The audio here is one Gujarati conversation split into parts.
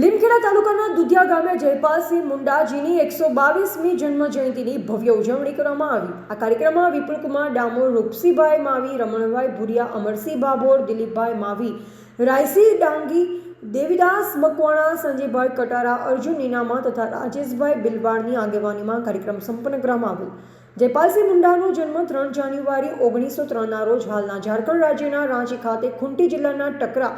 લીમખેડા તાલુકાના દુધિયા ગામે જયપાલસિંહ મુંડાજીની એકસો બાવીસમી જન્મ જયંતિની ભવ્ય ઉજવણી કરવામાં આવી. આ કાર્યક્રમમાં વિપુલકુમાર ડામોર, રૂપસીભાઈ માવી, રમણભાઈ ભુરિયા, અમરસિંહ ભાભોર દિલીપભાઈ માવી રાયસી ડાંગી, દેવીદાસ મકવાણા, સંજયભાઈ કટારા, અર્જુન નીનામા તથા રાજેશભાઈ બિલવાડની આગેવાનીમાં કાર્યક્રમ સંપન્ન કરવામાં આવ્યો. જયપાલસિંહ મુંડાનો જન્મ ત્રણ જાન્યુઆરી ઓગણીસો ત્રણના રોજ હાલના ઝારખંડ રાજ્યના રાંચી ખાતે ખુંટી જિલ્લાના ટકરા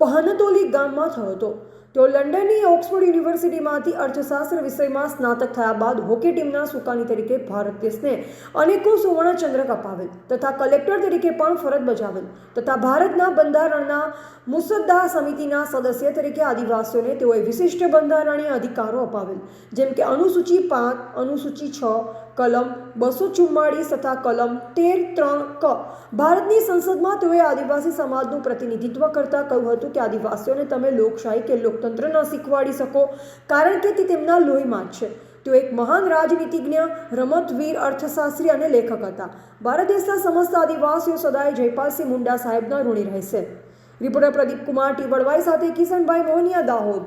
પહનતોલી ગામમાં થયો હતો. તેઓ લંડનની ઓક્સફોર્ડ યુનિવર્સિટીમાંથી અર્થશાસ્ત્ર વિષયમાં સ્નાતક થયા બાદ હોકી ટીમના સુકાની તરીકે ભારત દેશને અનેકો સુવર્ણચંદ્રક અપાવેલ તથા કલેક્ટર તરીકે પણ ફરજ બજાવેલ તથા ભારતના બંધારણના મુસદ્દા સમિતિના સદસ્ય તરીકે આદિવાસીઓને તેઓએ વિશિષ્ટ બંધારણીય અધિકારો અપાવેલ, જેમ કે અનુસૂચિ પાંચ, અનુસૂચિ છ, કલમ બસો ચુમ્માળીસ તથા કલમ તેર ત્રણ ક. ભારતની સંસદમાં તેઓએ આદિવાસી સમાજનું પ્રતિનિધિત્વ કરતા કહ્યું હતું કે આદિવાસીઓને તમે લોકશાહી કે લોકતંત્ર ન શીખવાડી શકો, કારણ કે તે તેમના લોહીમાં જ છે. તેઓ એક મહાન રાજનીતિજ્ઞ, રમતવીર, અર્થશાસ્ત્રી અને લેખક હતા. ભારત દેશના સમસ્ત આદિવાસીઓ સદાય જયપાલસિંહ મુંડા સાહેબના ઋણી રહેશે. રિપોર્ટર પ્રદીપ કુમાર ટી વડવાઈ સાથે કિશનભાઈ મોહનિયા દાહોદ.